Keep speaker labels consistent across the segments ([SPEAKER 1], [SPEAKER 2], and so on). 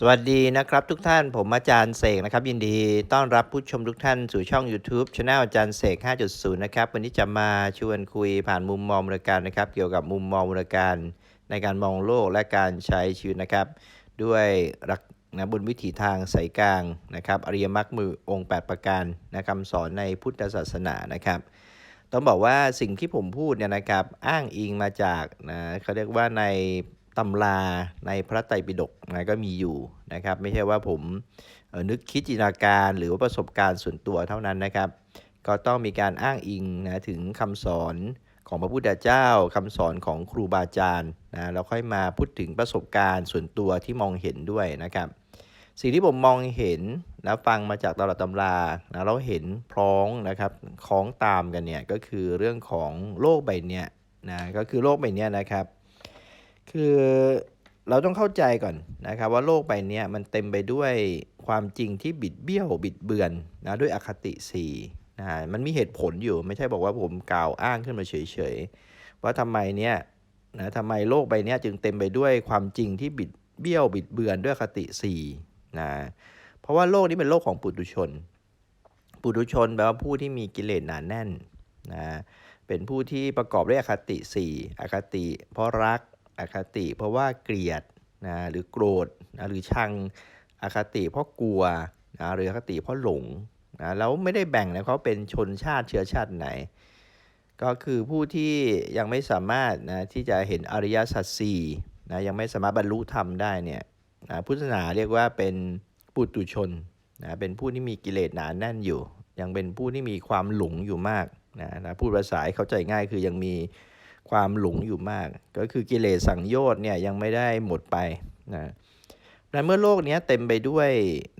[SPEAKER 1] สวัสดีนะครับทุกท่านผมอาจารย์เสกนะครับยินดีต้อนรับผู้ชมทุกท่านสู่ช่อง YouTube c h anel อาจารย์เสก 5.0 นะครับวันนี้จะมาชวนคุยผ่านมุมมองมูลการนะครับเกี่ยวกับมุมมองมูลการในการมองโลกและการใช้ชีวิตนะครับ ด้วยรักนะบนวิถีทางสายกลางนะครับอริยมรรคมือองค์ 8 ประการนะคำสอนในพุทธศาสนานะครับ ต้องบอกว่าสิ่งที่ผมพูดเนี่ยนะครับอ้างอิงมาจากนะเขาเรียกว่าใน ตำราในพระไตรปิฎกนะก็มีอยู่นะครับ ไม่ใช่ว่าผมนึกคิดจินตนาการหรือว่าประสบการณ์ส่วนตัวเท่านั้นนะครับ ก็ต้องมีการอ้างอิงนะถึงคำสอนของพระพุทธเจ้าคำสอนของครูบาอาจารย์นะแล้วค่อยมาพูดถึงประสบการณ์ส่วนตัวที่มองเห็นด้วยนะครับ สิ่งที่ผมมองเห็นนะฟังมาจากตำราตำรานะเราเห็นพร้องนะครับคล้องตามกันเนี่ยก็คือเรื่องของโลกใบเนี้ยนะก็คือโลกใบเนี้ยนะครับ คือเราต้องเข้าใจก่อนนะครับว่าโลกใบเนี้ยมันเต็มไปด้วยความจริงที่บิดเบี้ยวบิดเบือนนะด้วยอคติสี่นะมันมีเหตุผลอยู่ไม่ใช่บอกว่าผมกล่าวอ้างขึ้นมาเฉยๆว่าทำไมเนี่ยนะทำไมโลกใบเนี้ยจึงเต็มไปด้วยความจริงที่บิดเบี้ยวบิดเบือนด้วยคติสี่นะเพราะว่าโลกนี้เป็นโลกของปุถุชน ปุถุชนแปลว่าผู้ที่มีกิเลสหนาแน่นนะเป็นผู้ที่ประกอบด้วยอคติสี่อคติ เพราะรัก อคติ เพราะว่าเกลียดนะหรือโกรธนะหรือชังอคติเพราะกลัวนะหรืออคติเพราะหลงนะแล้วไม่ได้แบ่งนะเขาเป็นชนชาติเชื้อชาติไหน ก็คือผู้ที่ยังไม่สามารถนะที่จะเห็นอริยสัจสี่นะยังไม่สามารถบรรลุธรรมได้เนี่ยนะพุทธศาสนาเรียกว่าเป็นปุตุชนนะเป็นผู้ที่มีกิเลสหนาแน่นอยู่ ยังเป็นผู้ที่มีความหลงอยู่มากนะนะพูดภาษาเข้าใจง่ายคือยังมี ความหลงอยู่มาก ก็คือกิเลสสังโยชน์เนี่ยยังไม่ได้หมดไปนะดังนั้นเมื่อโลกนี้เต็มไปด้วย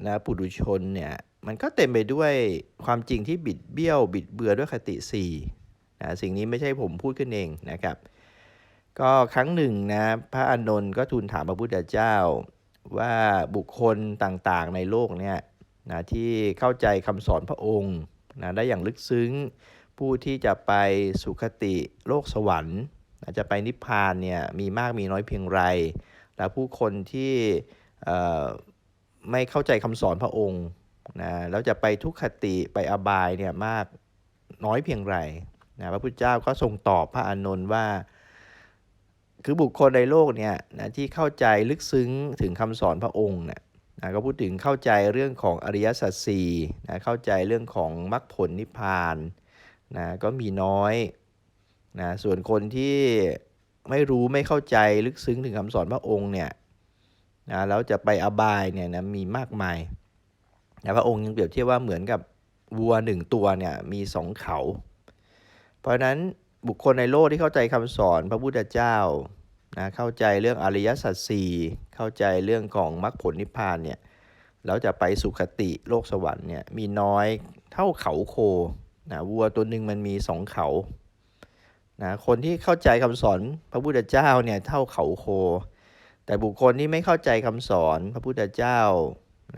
[SPEAKER 1] นะปุถุชนเนี่ยมันก็เต็มไปด้วยความจริงที่บิดเบี้ยว บิดเบือด้วยคติสี่นะสิ่งนี้ไม่ใช่ผมพูดขึ้นเองนะครับ ก็ครั้งหนึ่งนะพระอานนท์ก็ทูลถามพระพุทธเจ้าว่าบุคคลต่างๆในโลกเนี่ยนะที่เข้าใจคำสอนพระองค์นะได้อย่างลึกซึ้ง ผู้ที่จะไปสุคติโลกสวรรค์อาจจะไปนิพพานเนี่ยมีมากมีน้อยเพียงไร และผู้คนที่ไม่เข้าใจคำสอนพระองค์นะแล้วจะไปทุกขติไปอบายเนี่ยมากน้อยเพียงไรนะพระพุทธเจ้าก็ทรงตอบพระอานนท์ว่า คือบุคคลในโลกเนี่ยนะที่เข้าใจลึกซึ้งถึงคำสอนพระองค์เนี่ยนะก็พูดถึงเข้าใจเรื่องของอริยสัจสี่นะเข้าใจเรื่องของมรรคผลนิพพาน นะก็มีน้อยนะส่วนคนที่ไม่รู้ไม่เข้าใจลึกซึ้งถึงคำสอนพระองค์เนี่ยนะแล้วจะไปอบายเนี่ยนะมีมากมายนะพระองค์ยังเปรียบเทียบว่าเหมือนกับวัวหนึ่งตัวเนี่ยมีสองเขา เพราะฉะนั้นบุคคลในโลกที่เข้าใจคำสอนพระพุทธเจ้านะเข้าใจเรื่องอริยสัจสี่เข้าใจเรื่องของมรรคผลนิพพานเนี่ยแล้วจะไปสุคติโลกสวรรค์เนี่ยมีน้อยเท่าเขาโค นะวัวตัวหนึ่งมันมีสองเขานะคนที่เข้าใจคำสอนพระพุทธเจ้าเนี่ยเท่าเขาโค แต่บุคคลที่ไม่เข้าใจคำสอนพระพุทธเจ้า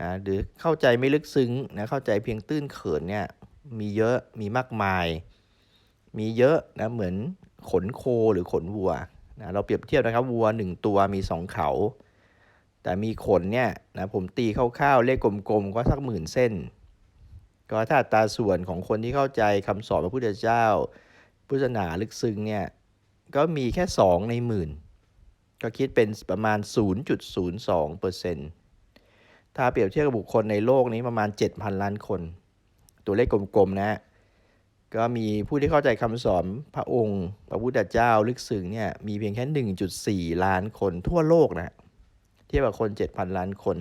[SPEAKER 1] นะหรือเข้าใจไม่ลึกซึ้งนะเข้าใจเพียงตื้นเขินเนี่ยมีเยอะมีมากมาย มีเยอะนะเหมือนขนโคหรือขนวัวนะเราเปรียบเทียบนะครับวัวหนึ่งตัวมีสองเขา แต่มีขนเนี่ยนะผมตีคร่าวๆเลขกลมๆก็สักหมื่นเส้น ก็ถ้าตาส่วนของคนที่เข้าใจคำสอนพระพุทธเจ้า พุทธศาสนาลึกซึ้งเนี่ยก็มีแค่ 2 ในหมื่น ก็คิดเป็นประมาณ 0.02%ถ้าเปรียบเทียบกับบุคคลในโลกนี้ประมาณ 7,000 ล้านคน ตัวเลขกลมๆนะ ก็มีผู้ที่เข้าใจคำสอนพระองค์ พระพุทธเจ้าลึกซึ้งเนี่ยมีเพียงแค่ 1.4 ล้านคนทั่วโลกนะ เทียบกับคน 7,000 ล้านคน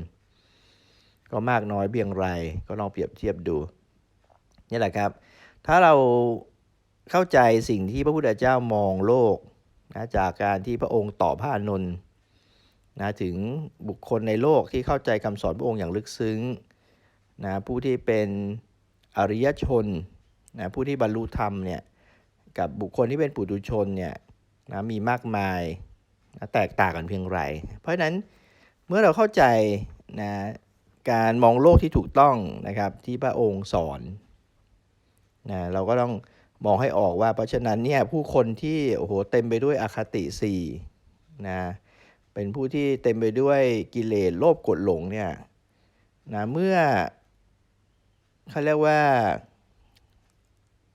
[SPEAKER 1] ก็มากน้อยเพียงไรก็ลองเปรียบเทียบดู นี่แหละครับ ถ้าเราเข้าใจสิ่งที่พระพุทธเจ้ามองโลกนะจากการที่พระองค์ตอบพระอานนท์นะถึงบุคคลในโลกที่เข้าใจคำสอนพระองค์อย่างลึกซึ้งนะผู้ที่เป็นอริยชนนะผู้ที่บรรลุธรรมเนี่ยกับบุคคลที่เป็นปุถุชนเนี่ยนะมีมากมายนะแตกต่างกันเพียงไร เพราะฉะนั้นเมื่อเราเข้าใจนะการมองโลกที่ถูกต้องนะครับที่พระองค์สอน นะเราก็ต้องมองให้ออกว่า เพราะฉะนั้นเนี่ยผู้คนที่โอ้โหเต็มไปด้วยอคติสี่นะเป็นผู้ที่เต็มไปด้วยกิเลสโลภกดหลงเนี่ยนะเมื่อเขาเรียกว่า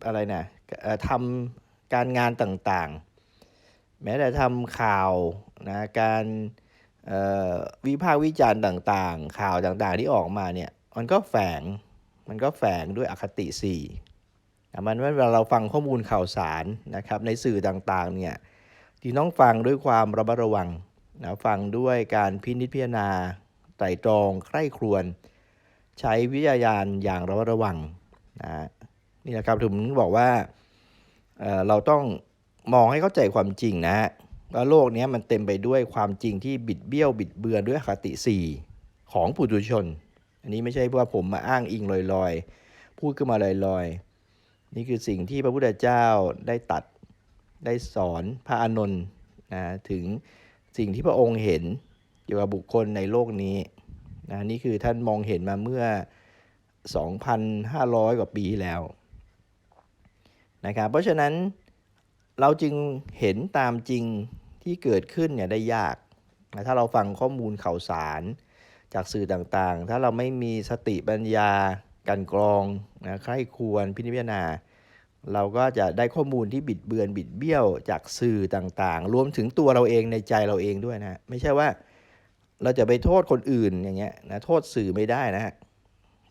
[SPEAKER 1] อะไรนะทำการงานต่างๆ แม้แต่ทำข่าวนะการวิพากษ์วิจารณ์ต่างๆ ข่าวต่างๆที่ออกมาเนี่ย มันก็แฝง มันก็แฝงด้วยอคติสี่ มันเวลาเราฟังข้อมูลข่าวสารนะครับในสื่อต่างๆเนี่ยที่ต้องฟังด้วยความระมัดระวังนะฟังด้วยการพินิจพิจารณาไตร่ตรองใคร่ครวญใช้วิทยาญาณอย่างระมัดระวังนะนี่นะครับถึงบอกว่าเเราต้องมองให้เข้าใจความจริงนะว่าโลกนี้มันเต็มไปด้วยความจริงที่บิดเบี้ยวบิดเบือนด้วยอคติสีของปุถุชน อันนี้ไม่ใช่ว่าผมมาอ้างอิงลอยๆ พูดขึ้นมาลอยๆ นี่คือสิ่งที่พระพุทธเจ้าได้ตัดได้สอนพระอานนท์นะถึงสิ่งที่พระองค์เห็นเกี่ยวกับบุคคลในโลกนี้นะนี่คือท่านมองเห็นมาเมื่อ 2,500 กว่าปีแล้วนะครับเพราะฉะนั้นเราจึงเห็นตามจริงที่เกิดขึ้นเนี่ยได้ยากนะถ้าเราฟังข้อมูลข่าวสารจากสื่อต่างๆ ถ้าเราไม่มีสติปัญญา การกรองนะใคร่ควรพิจารณา เราก็จะได้ข้อมูลที่บิดเบือนบิดเบี้ยวจากสื่อต่างๆ รวมถึงตัวเราเองในใจเราเองด้วยนะไม่ใช่ว่าเราจะไปโทษคนอื่นอย่างเงี้ยนะโทษสื่อไม่ได้นะฮะ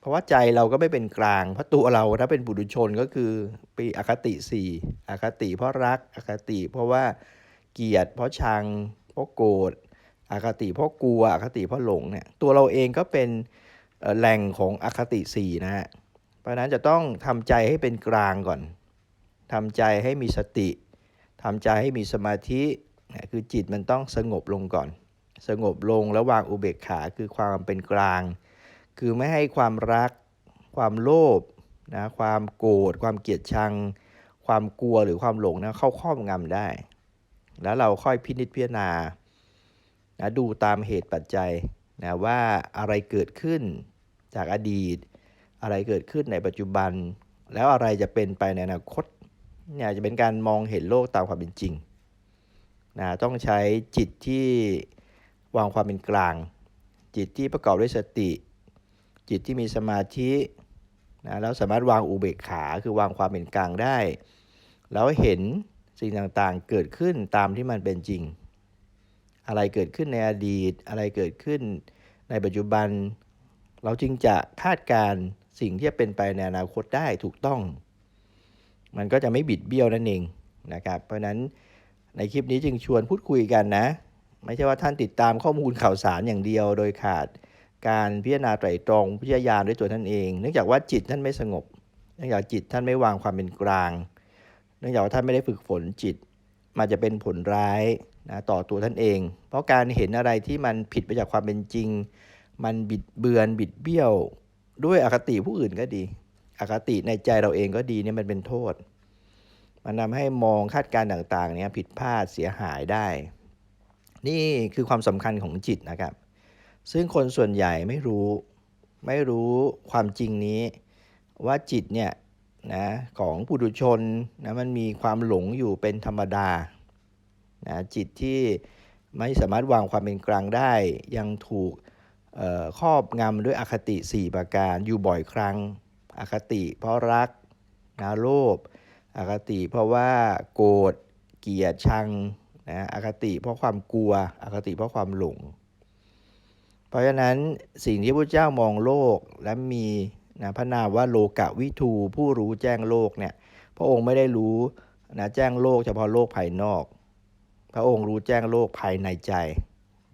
[SPEAKER 1] เพราะว่าใจเราก็ไม่เป็นกลาง เพราะตัวเราถ้าเป็นบุตุชนก็คือปีอคติสี่อคติ เพราะรักอคติ เพราะว่าเกลียดเพราะชังเพราะโกรธอคติเพราะกลัวอคติเพราะหลงเนี่ยตัวเราเองก็เป็น แหล่งของอคติสี่นะฮะ เพราะนั้นจะต้องทำใจให้เป็นกลางก่อนทำใจให้มีสติทำใจให้มีสมาธิคือจิตมันต้องสงบลงก่อน สงบลงแล้ววางอุเบกขาคือความเป็นกลาง คือไม่ให้ความรัก ความโลภนะความโกรธความเกลียดชัง ความกลัวหรือความหลงนะเข้าครอบงำได้ แล้วเราค่อยพินิจพิจารณานะดูตามเหตุปัจจัยนะว่าอะไรเกิดขึ้น จากอดีต อะไรเกิดขึ้นในปัจจุบัน แล้วอะไรจะเป็นไปในอนาคตเนี่ยจะเป็นการมองเห็นโลกตามความเป็นจริงนะต้องใช้จิตที่วางความเป็นกลาง จิตที่ประกอบด้วยสติ จิตที่มีสมาธินะแล้วสามารถวางอุเบกขาคือวางความเป็นกลางได้ แล้วเห็นสิ่งต่างๆเกิดขึ้นตามที่มันเป็นจริง อะไรเกิดขึ้นในอดีต อะไรเกิดขึ้นในปัจจุบัน เราจึงจะคาดการสิ่งที่จะเป็นไปในอนาคตได้ถูกต้อง มันก็จะไม่บิดเบี้ยวนั่นเองนะครับ เพราะนั้นในคลิปนี้จึงชวนพูดคุยกันนะ ไม่ใช่ว่าท่านติดตามข้อมูลข่าวสารอย่างเดียว โดยขาดการพิจารณาไตรตรองพิจารณาด้วยตัวท่านเอง เนื่องจากว่าจิตท่านไม่สงบ เนื่องจากจิตท่านไม่วางความเป็นกลาง เนื่องจากว่าท่านไม่ได้ฝึกฝนจิต มันจะเป็นผลร้ายนะต่อตัวท่านเอง เพราะการเห็นอะไรที่มันผิดไปจากความเป็นจริง มันบิดเบือนบิดเบี้ยว ด้วยอคติผู้อื่นก็ดี อคติในใจเราเองก็ดีเนี่ยมันเป็นโทษ มันทำให้มองคาดการณ์ต่างๆเนี่ยผิดพลาดเสียหายได้ นี่คือความสำคัญของจิตนะครับ ซึ่งคนส่วนใหญ่ไม่รู้ ไม่รู้ความจริงนี้ ว่าจิตเนี่ยนะของปุถุชนนะมันมีความหลงอยู่เป็นธรรมดานะจิตที่ไม่สามารถวางความเป็นกลางได้ ยังถูก ครอบงำด้วยอคติ 4 ประการอยู่บ่อยครั้ง อคติ เพราะรักนะโลภอคติ เพราะว่าโกรธเกลียดชังนะอคติเพราะความกลัว อคติเพราะความหลง เพราะฉะนั้นสิ่งที่พระเจ้ามองโลกและมีนะพระนามว่าโลกะวิทูผู้รู้แจ้งโลกเนี่ยพระองค์ไม่ได้รู้นะแจ้งโลกเฉพาะโลกภายนอก พระองค์รู้แจ้งโลกภายในใจ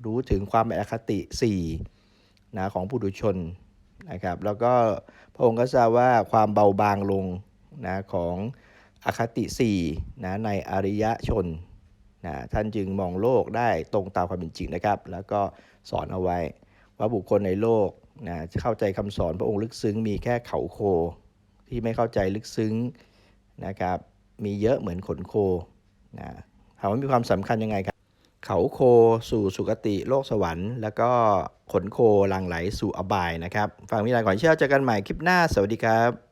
[SPEAKER 1] รู้ถึงความอคติ4 นะของผู้ดุชนนะครับ แล้วก็พระองค์ก็ทราบว่าความเบาบางลงนะของอคติ4นะในอริยชนนะท่านจึงมองโลกได้ตรงตามความเป็นจริงนะครับ แล้วก็สอนเอาไว้ว่าบุคคลในโลกนะเข้าใจคำสอนพระองค์ลึกซึ้งมีแค่เขาโค ที่ไม่เข้าใจลึกซึ้งนะครับ มีเยอะเหมือนขนโคนะถามว่ามีความสำคัญยังไงครับ เขาโคสู่สุคติโลกสวรรค์ แล้วก็ขนโคหลังไหลสู่อบายนะครับ ฟังมีอะไรก่อนเชื่อเจอกันใหม่คลิปหน้า สวัสดีครับ